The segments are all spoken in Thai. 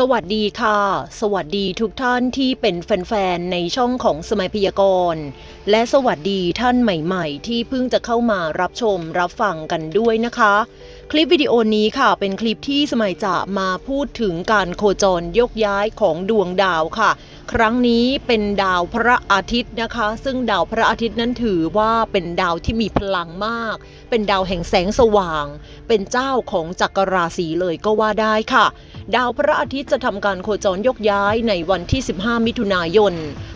สวัสดีค่ะ สวัสดีทุกท่านที่เป็นแฟนๆ ในช่องของสมัยพยากรณ์ และสวัสดีท่านใหม่ๆ ที่เพิ่งจะเข้ามารับชมรับฟังกันด้วยนะคะ คลิปวิดีโอนี้ค่ะ เป็นคลิปที่สมัยจะมาพูดถึงการโคจรยกย้ายของดวงดาวค่ะ ครั้งนี้เป็นดาวพระอาทิตย์นะคะ ซึ่งดาวพระอาทิตย์นั้นถือว่าเป็นดาวที่มีพลังมาก เป็นดาวแห่งแสงสว่าง เป็นเจ้าของจักรราศีเลยก็ว่าได้ค่ะ ดาวพระอาทิตย์จะทำการโคจรยกย้ายในวันที่ 15 มิถุนายน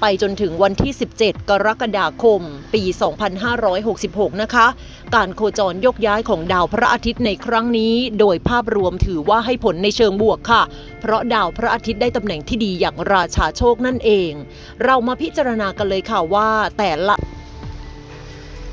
ไปจนถึงวันที่ 17 กรกฎาคม ปี 2566 นะคะ การโคจรยกย้ายของดาวพระอาทิตย์ในครั้งนี้ โดยภาพรวมถือว่าให้ผลในเชิงบวกค่ะ เพราะดาวพระอาทิตย์ได้ตำแหน่งที่ดีอย่างราชาโชคนั่นเอง เรามาพิจารณากันเลยค่ะว่าแต่ละ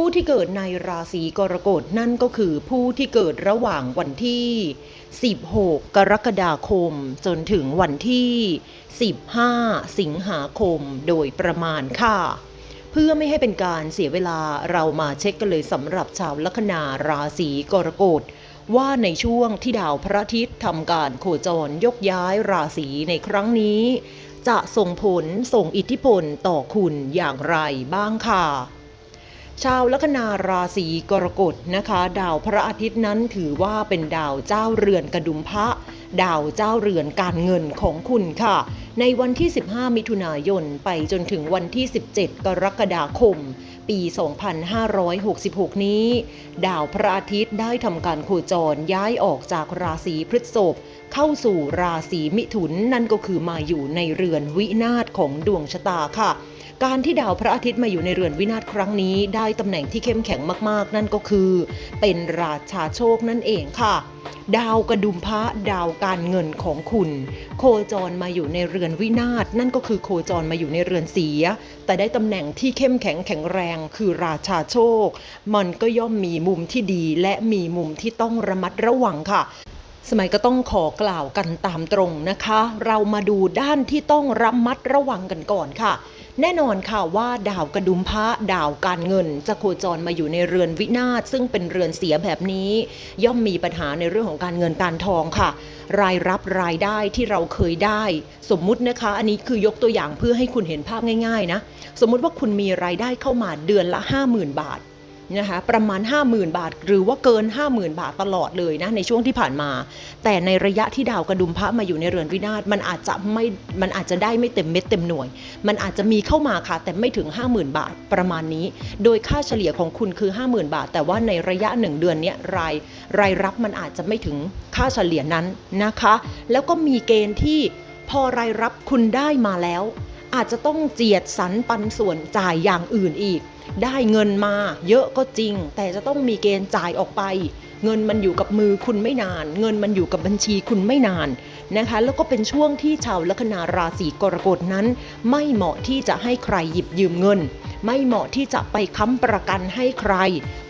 ผู้ที่เกิดในราศีกรกฎนั่นก็คือผู้ที่เกิดระหว่างวันที่ 16 กรกฎาคม จนถึงวันที่ 15 สิงหาคมโดยประมาณค่ะ เพื่อไม่ให้เป็นการเสียเวลาเรามาเช็คกันเลยสำหรับชาวลัคนาราศีกรกฎว่าในช่วงที่ดาวพระอาทิตย์ทำการโคจรยกย้ายราศีในครั้งนี้ จะส่งผลส่งอิทธิพลต่อคุณอย่างไรบ้างค่ะ ชาวลัคนาราศีกรกฎนะคะ ดาวพระอาทิตย์นั้นถือว่าเป็นดาวเจ้าเรือนกระดุมพระดาวเจ้าเรือนการเงินของคุณค่ะ ในวันที่ 15 มิถุนายนไปจนถึงวันที่ 17 กรกฎาคม ปี 2566 นี้ ดาวพระอาทิตย์ได้ทำการโคจรย้ายออกจากราศีพฤษภเข้าสู่ราศีมิถุนนั่นก็คือมาอยู่ในเรือนวินาศของดวงชะตาค่ะ การที่ดาวพระอาทิตย์มาอยู่ในเรือนวินาศครั้งนี้ ได้ตำแหน่งที่เข้มแข็งมากๆ นั่นก็คือ เป็นราชาโชคนั่นเองค่ะ ดาวกระดุมพระดาวการเงินของคุณ โคจรมาอยู่ในเรือนวินาศนั่นก็คือโคจรมาอยู่ในเรือนเสีย แต่ได้ตำแหน่งที่เข้มแข็งแข็งแรงคือราชาโชค มันก็ย่อมมีมุมที่ดีและมีมุมที่ต้องระมัดระวังค่ะสมัยก็ต้องขอกล่าวกันตามตรงนะคะ เรามาดูด้านที่ต้องระมัดระวังกันก่อนค่ะ แน่นอนค่ะว่าดาวกระดุมพระดาวการเงิน จะโคจรมาอยู่ในเรือนวินาศซึ่งเป็นเรือนเสียแบบนี้ ย่อมมีปัญหาในเรื่องของการเงินการทองค่ะ รายรับรายได้ที่เราเคยได้ สมมุตินะคะ อันนี้คือยกตัวอย่างเพื่อให้คุณเห็นภาพง่ายๆนะ สมมุติว่าคุณมีรายได้เข้ามาเดือนละ 50,000 บาท นะคะประมาณ 50,000 บาท หรือว่าเกิน 50,000 บาทตลอดเลยนะในช่วงที่ผ่านมา แต่ในระยะที่ดาวกระดุมพระมาอยู่ในเรือนวินาศมันอาจจะไม่มันอาจจะได้ไม่เต็มเม็ดเต็มหน่วย มันอาจจะมีเข้ามาค่ะ แต่ไม่ถึง 50,000 บาทประมาณนี้ โดยค่าเฉลี่ยของคุณคือ 50,000 บาท แต่ว่าในระยะ 1 เดือนนี้รายรายรับมันอาจจะไม่ถึงค่าเฉลี่ยนั้นนะคะ แล้วก็มีเกณฑ์ที่พอรายรับคุณได้มาแล้ว อาจจะต้องเจียดสรรปันส่วนจ่ายอย่างอื่นอีก ได้เงินมาเยอะก็จริง แต่จะต้องมีเกณฑ์จ่ายออกไป เงินมันอยู่กับมือคุณไม่นาน เงินมันอยู่กับบัญชีคุณไม่นานนะคะ แล้วก็เป็นช่วงที่ชาวลัคนาราศีกรกฎนั้น ไม่เหมาะที่จะให้ใครหยิบยืมเงิน ไม่เหมาะที่จะไปค้ำประกันให้ใคร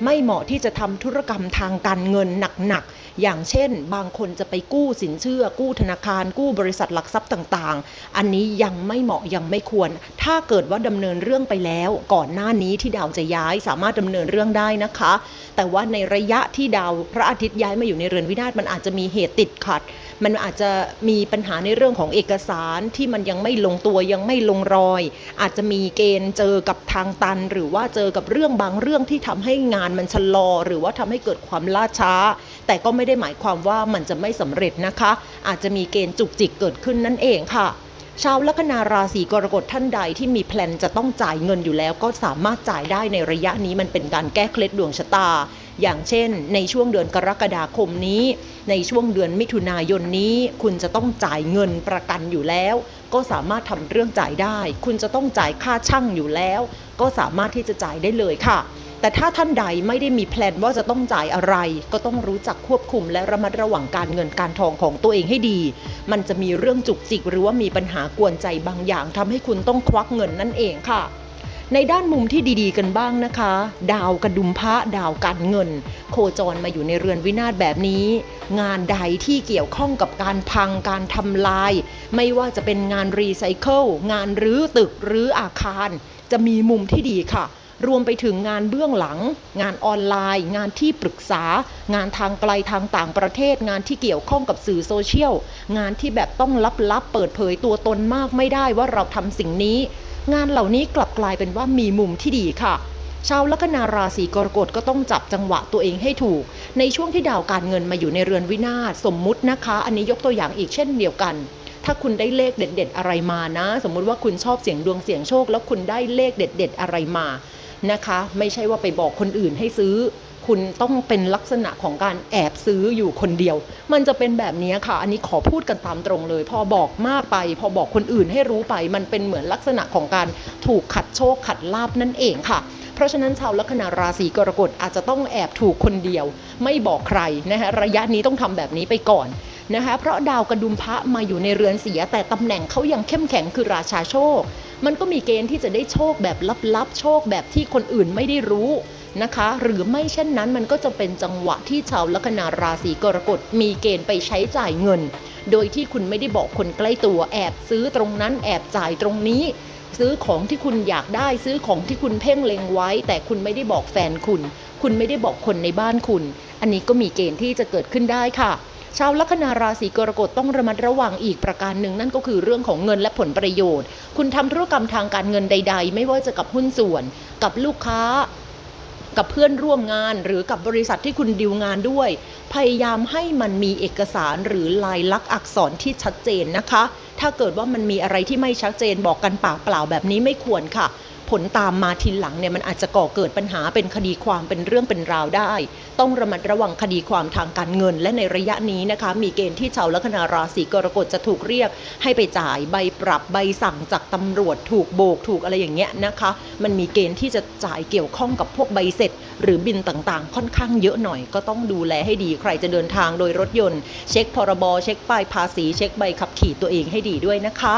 ไม่เหมาะที่จะทำธุรกรรมทางการเงินหนักๆอย่างเช่น บางคนจะไปกู้สินเชื่อ กู้ธนาคาร กู้บริษัทหลักทรัพย์ต่างๆ อันนี้ยังไม่เหมาะยังไม่ควร ถ้าเกิดว่าดำเนินเรื่องไปแล้วก่อนหน้านี้ที่ดาวจะย้ายสามารถดำเนินเรื่องได้นะคะ แต่ว่าในระยะที่ดาวพระอาทิตย์ย้ายมาอยู่ในเรือนวินาศมันอาจจะมีเหตุติดขัด มันอาจจะมีปัญหาในเรื่องของเอกสารที่มันยังไม่ลงตัวยังไม่ลงรอย อาจจะมีเกณฑ์เจอกับทางตัน หรือว่าเจอกับเรื่องบางเรื่องที่ทำให้งานมันชะลอ หรือว่าทำให้เกิดความล่าช้า แต่ก็ไม่ได้หมายความว่ามันจะไม่สำเร็จนะคะ อาจจะมีเกณฑ์จุกจิกเกิดขึ้นนั่นเองค่ะ ชาวลัคนาราศีกรกฎท่านใดที่มีแพลนจะต้องจ่ายเงินอยู่แล้ว ก็สามารถจ่ายได้ในระยะนี้มันเป็นการแก้เคล็ดดวงชะตา อย่างเช่น ในช่วงเดือนกรกฎาคมนี้ ในช่วงเดือนมิถุนายนนี้ คุณจะต้องจ่ายเงินประกันอยู่แล้ว ก็สามารถทำเรื่องจ่ายได้ คุณจะต้องจ่ายค่าช่างอยู่แล้ว ก็สามารถที่จะจ่ายได้เลยค่ะ แต่ถ้าท่านใดไม่ได้มีแพลนว่าจะต้องจ่ายอะไร ก็ต้องรู้จักควบคุมและระมัดระวังการเงินการทองของตัวเองให้ดี มันจะมีเรื่องจุกจิก หรือว่ามีปัญหากวนใจบางอย่างทำให้คุณต้องควักเงินนั่นเองค่ะ ในด้านมุมที่ดีๆ กันบ้างนะคะ ดาวกระดุมพระดาวการเงิน โคจรมาอยู่ในเรือนวินาศแบบนี้ งานใดที่เกี่ยวข้องกับการพังการทำลาย ไม่ว่าจะเป็นงานรีไซเคิลงานรื้อตึกรื้ออาคาร จะมีมุมที่ดีค่ะ รวมไปถึงงานเบื้องหลัง งานออนไลน์ งานที่ปรึกษา งานทางไกลทางต่างประเทศ งานที่เกี่ยวข้องกับสื่อโซเชียล งานที่แบบต้องลับๆเปิดเผยตัวตนมากไม่ได้ว่าเราทำสิ่งนี้ งานเหล่านี้กลับกลายเป็นว่ามีมุมที่ดีค่ะชาวลัคนาราศีกรกฎก็ต้องจับจังหวะตัวเองให้ถูก ในช่วงที่ดาวการเงินมาอยู่ในเรือนวินาศสมมุตินะคะ อันนี้ยกตัวอย่างอีกเช่นเดียวกัน ถ้าคุณได้เลขเด็ด ๆ อะไรมานะ สมมุติว่าคุณชอบเสียงดวงเสียงโชค แล้วคุณได้เลขเด็ด ๆ อะไรมา นะคะ ไม่ใช่ว่าไปบอกคนอื่นให้ซื้อ คุณต้องเป็นลักษณะของการแอบซื้ออยู่คนเดียว มันจะเป็นแบบนี้ค่ะ อันนี้ขอพูดกันตามตรงเลย พอบอกมากไป พอบอกคนอื่นให้รู้ไป มันเป็นเหมือนลักษณะของการถูกขัดโชคขัดลาบนั่นเองค่ะเพราะฉะนั้นชาวลัคนาราศีกรกฎอาจจะต้องแอบถูกคนเดียว ไม่บอกใครนะคะระยะนี้ต้องทำแบบนี้ไปก่อน นะคะ เพราะดาวกระดุมพระมาอยู่ในเรือนเสีย แต่ตำแหน่งเขายังเข้มแข็งคือราชาโชค มันก็มีเกณฑ์ที่จะได้โชคแบบลับๆ โชคแบบที่คนอื่นไม่ได้รู้นะคะ หรือไม่เช่นนั้นมันก็จะเป็นจังหวะที่ชาวลัคนาราศีกรกฎมีเกณฑ์ไปใช้จ่ายเงิน โดยที่คุณไม่ได้บอกคนใกล้ตัวแอบซื้อตรงนั้นแอบจ่ายตรงนี้ ซื้อของที่คุณอยากได้ซื้อของที่คุณเพ่งเล็งไว้ แต่คุณไม่ได้บอกแฟนคุณ คุณไม่ได้บอกคนในบ้านคุณ อันนี้ก็มีเกณฑ์ที่จะเกิดขึ้นได้ค่ะ ชาวลัคนาราศีกรกฎต้องระมัดระวังอีกประการหนึ่งนั่นก็คือเรื่องของเงินและผลประโยชน์ คุณทำธุรกรรมทางการเงินใด ๆ ไม่ว่าจะกับหุ้นส่วน กับลูกค้า กับเพื่อนร่วมงาน หรือกับบริษัทที่คุณดิวงานด้วย พยายามให้มันมีเอกสารหรือลายลักษณ์อักษรที่ชัดเจนนะคะ ถ้าเกิดว่ามันมีอะไรที่ไม่ชัดเจนบอกกันปากเปล่าแบบนี้ไม่ควรค่ะ ผลตามมาทีหลังเนี่ยมันอาจจะก่อเกิดปัญหาเป็นคดีความเป็นเรื่องเป็นราวได้ ต้องระมัดระวังคดีความทางการเงิน และในระยะนี้นะคะมีเกณฑ์ที่ชาวลัคนาราศีกรกฎจะถูกเรียก ให้ไปจ่ายใบปรับใบสั่งจากตำรวจถูกโบกถูกอะไรอย่างเงี้ยนะคะ มันมีเกณฑ์ที่จะจ่ายเกี่ยวข้องกับพวกใบเสร็จ หรือบินต่างๆ ค่อนข้างเยอะหน่อยก็ต้องดูแลให้ดีใครจะเดินทางโดยรถยนต์ เช็คพรบเช็คป้ายภาษี เช็คใบขับขี่ตัวเองให้ดีด้วยนะคะ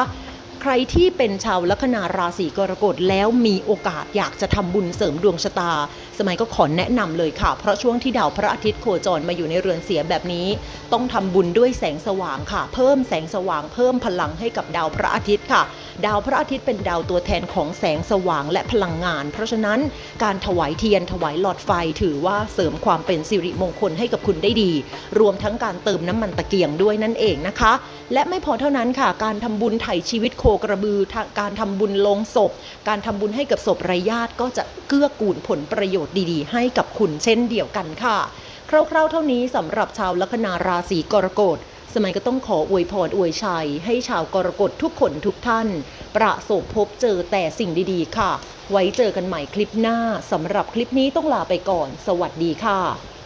ใครที่เป็นชาวลัคนาราศีกรกฎแล้วมีโอกาสอยากจะทำบุญเสริมดวงชะตา สมัยก็ขอแนะนำเลยค่ะ เพราะช่วงที่ดาวพระอาทิตย์โคจรมาอยู่ในเรือนเสียแบบนี้ ต้องทำบุญด้วยแสงสว่างค่ะ เพิ่มแสงสว่างเพิ่มพลังให้กับดาวพระอาทิตย์ค่ะ ดาวพระอาทิตย์เป็นดาวตัวแทนของแสงสว่างและพลังงาน เพราะฉะนั้นการถวายเทียนถวายหลอดไฟถือว่าเสริมความเป็นสิริมงคลให้กับคุณได้ดี รวมทั้งการเติมน้ำมันตะเกียงด้วยนั่นเองนะคะ และไม่พอเท่านั้นค่ะการทำบุญไถ่ชีวิตโคกระบือ การทำบุญลงศพ การทำบุญให้กับศพไร้ญาติก็จะเกื้อกูลผลประโยชน์ดีๆ ให้กับคุณเช่นเดียวกันค่ะคร่าวๆเท่านี้สำหรับชาวลัคนาราศีกรกฎ สมัยก็ต้องขออวยพรอวยชัย ให้ชาวกรกฎทุกคนทุกท่าน ประสบพบเจอแต่สิ่งดีๆ ค่ะ ไว้เจอกันใหม่คลิปหน้าสำหรับคลิปนี้ต้องลาไปก่อน สวัสดีค่ะ